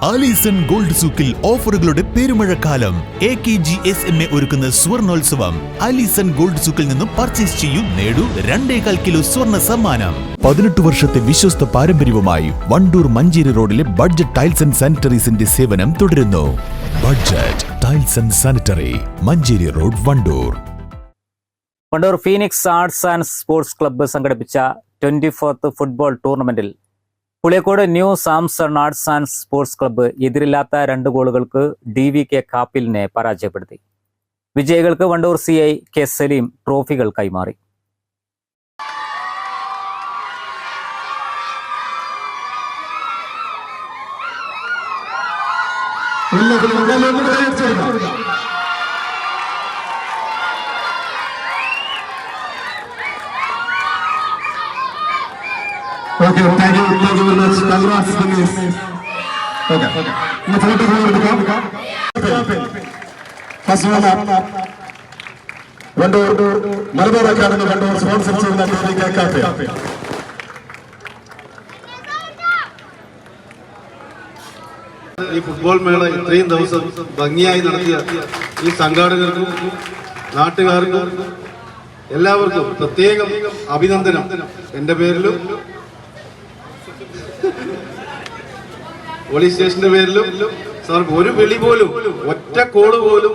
Alison gold സൂക്കിൽ ഓഫറുകളുടെ പെരുമഴക്കാലം. A K G S M A ഒരുക്കുന്ന സ്വർണോത്സവം. ആലീസൺ ഗോൾഡ് സൂക്കിൽ നിന്നും പർച്ചേസ് ചെയ്യൂ നേടൂ രണ്ടേകാൽ കിലോ സ്വർണ സമ്മാനം. പതിനെട്ട് വർഷത്തെ വിശ്വസ്ത പാരമ്പര്യവുമായി വണ്ടൂർ മഞ്ചേരി റോഡിലെ ബഡ്ജറ്റ് ടൈൽസ് ആൻഡ് സാനിറ്ററീസിന്റെ സേവനം തുടരുന്നു. Budget tiles and sanitary Manjeri road Wandoor. Wandoor Phoenix arts and sports club സംഘടിപ്പിച്ച ട്വന്റി ഫോർത്ത് ഫുട്ബോൾ ടൂർണമെന്റിൽ Puliyakode new Samson arts and sports club എതിരില്ലാത്ത രണ്ട് ഗോളുകൾക്ക് ഡി വി കെ കാപ്പിലിനെ പരാജയപ്പെടുത്തി വിജയികൾക്ക് Wandoor C I K Saleem ട്രോഫികൾ കൈമാറി എല്ലാവരും thank you thank you very much congrats much. Congrats, Dennis. Okay, okay. ഇനി photo എടുക്കാം. First. Wandoor Malabar academy Wandoor sponsor ചെയ്യുന്ന കേക്കാപ്പി ഈ ഫുട്ബോൾ മേള ഇത്രയും ദിവസം ഭംഗിയായി നടത്തിയ ഈ സംഘാടകർക്കും നാട്ടുകാർക്കും എല്ലാവർക്കും പ്രത്യേകം അഭിനന്ദനം എന്റെ പേരിലും പോലീസ് സ്റ്റേഷന്റെ പേരിലും സാർ ഒരു വിളി പോലും ഒറ്റ കോൾ പോലും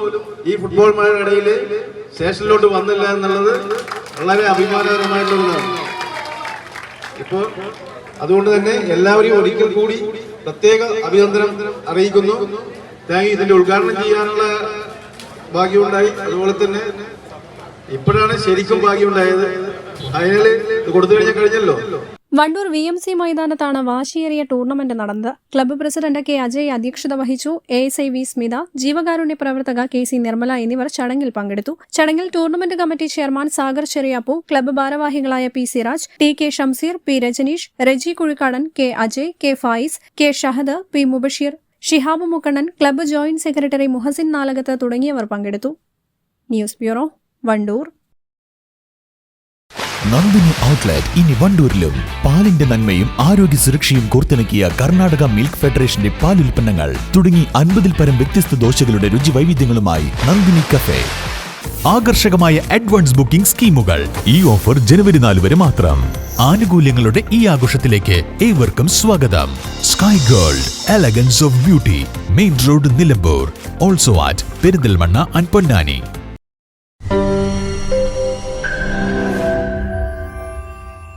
ഈ ഫുട്ബോൾ മഴയുടെ ഇടയിൽ സ്റ്റേഷനിലോട്ട് വന്നില്ല എന്നുള്ളത് വളരെ അഭിമാനകരമായിട്ടുള്ളതാണ്. ഇപ്പോൾ അതുകൊണ്ട് തന്നെ എല്ലാവരെയും ഒരിക്കൽ കൂടി പ്രത്യേക അഭിനന്ദനം അറിയിക്കുന്നു. താങ്ക് ഇതിന്റെ ഉദ്ഘാടനം ചെയ്യാനുള്ള ഭാഗ്യമുണ്ടായി. അതുപോലെ തന്നെ ഇപ്പോഴാണ് ശരിക്കും ഭാഗ്യമുണ്ടായത്. ഇത് കൊടുത്തു കഴിഞ്ഞാൽ കഴിഞ്ഞല്ലോ. വണ്ടൂർ വി എം സി മൈതാനത്താണ് വാശിയേറിയ ടൂർണമെന്റ് നടന്നത്. ക്ലബ്ബ് പ്രസിഡന്റ് കെ അജയ് അധ്യക്ഷത വഹിച്ചു. A S I V Smitha ജീവകാരുണ്യ പ്രവർത്തക കെ സി നിർമ്മല എന്നിവർ ചടങ്ങിൽ പങ്കെടുത്തു. ചടങ്ങിൽ tournament committee chairman Sagar Cheriyappu club ഭാരവാഹികളായ P Siraj T K Shamseer P Rajaneesh Reji Kuzhikkadan K Ajay K Fayis K Shahad P Mubasheer Shihab Mukkannan club joint secretary Muhasin Nalakath തുടങ്ങിയവർ പങ്കെടുത്തു. News bureau Wandoor. Nandini outlet ഇനി വണ്ടൂരിലും. പാലിന്റെ നന്മയും ആരോഗ്യ സുരക്ഷയും കോർത്തിണക്കിയ Karnataka milk ഫെഡറേഷന്റെ പാൽ ഉൽപ്പന്നങ്ങൾ തുടങ്ങി അൻപതിൽ പരം വ്യത്യസ്ത ദോശകളുടെ രുചി വൈവിധ്യങ്ങളുമായി നന്ദിനി കഫേ. ആകർഷകമായ അഡ്വാൻസ് ബുക്കിംഗ് സ്കീമുകൾ. ഈ ഓഫർ ജനുവരി നാല് വരെ മാത്രം. ആനുകൂല്യങ്ങളുടെ ഈ ആഘോഷത്തിലേക്ക് ഏവർക്കും സ്വാഗതം. Sky gold elegance of beauty main road Nilambur. Also at Perinthalmanna and Ponnani.